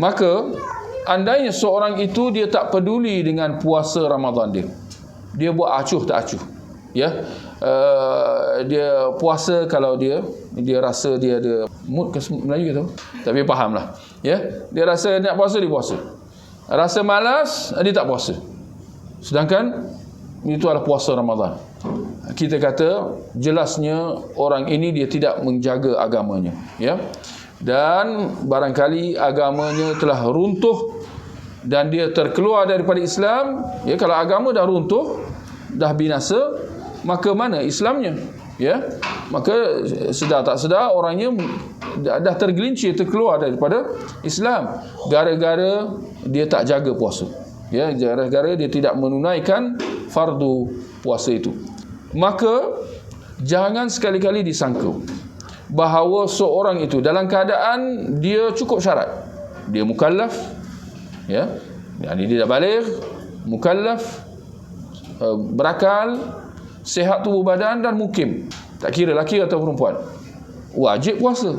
Maka andainya seorang itu dia tak peduli dengan puasa Ramadan dia. Dia buat acuh tak acuh. Ya. Uh, dia puasa kalau dia dia rasa dia ada mood ke Melayu gitu. Tapi fahamlah. Ya. Dia rasa nak puasa dia puasa. Rasa malas dia tak puasa. Sedangkan itu adalah puasa Ramadan. Kita kata jelasnya orang ini dia tidak menjaga agamanya, ya. Dan barangkali agamanya telah runtuh dan dia terkeluar daripada Islam, ya kalau agama dah runtuh, dah binasa, maka mana Islamnya? Ya. Maka sedar tak sedar orangnya dah tergelincir terkeluar daripada Islam gara-gara dia tak jaga puasa. Ya, gara-gara dia tidak menunaikan fardu puasa itu. Maka jangan sekali-kali disangka bahawa seorang itu dalam keadaan dia cukup syarat. Dia mukallaf ya. Yani dia dah balik, mukallaf, eh, berakal, sihat tubuh badan dan mukim. Tak kira lelaki atau perempuan. Wajib puasa.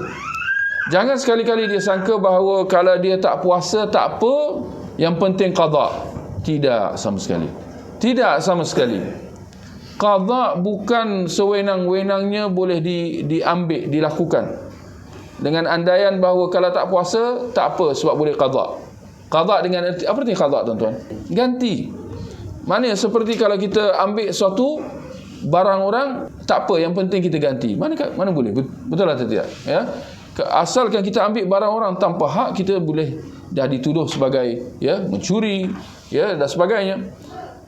Jangan sekali-kali dia sangka bahawa kalau dia tak puasa tak apa, yang penting qada. Tidak sama sekali. Tidak sama sekali. Qada bukan sewenang-wenangnya boleh di, diambil, dilakukan. Dengan andaian bahawa kalau tak puasa, tak apa sebab boleh qada. Qada dengan erti, apa arti qada tuan-tuan? Ganti. Mana seperti kalau kita ambil suatu barang orang, tak apa, yang penting kita ganti. Mana mana boleh? Betul atau tidak? Ya. Asalkan kita ambil barang orang tanpa hak, kita boleh dah dituduh sebagai ya mencuri ya dan sebagainya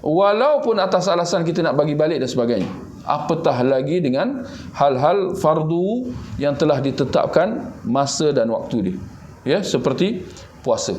walaupun atas alasan kita nak bagi balik dan sebagainya. Apatah lagi dengan hal-hal fardu yang telah ditetapkan masa dan waktu dia. Ya seperti puasa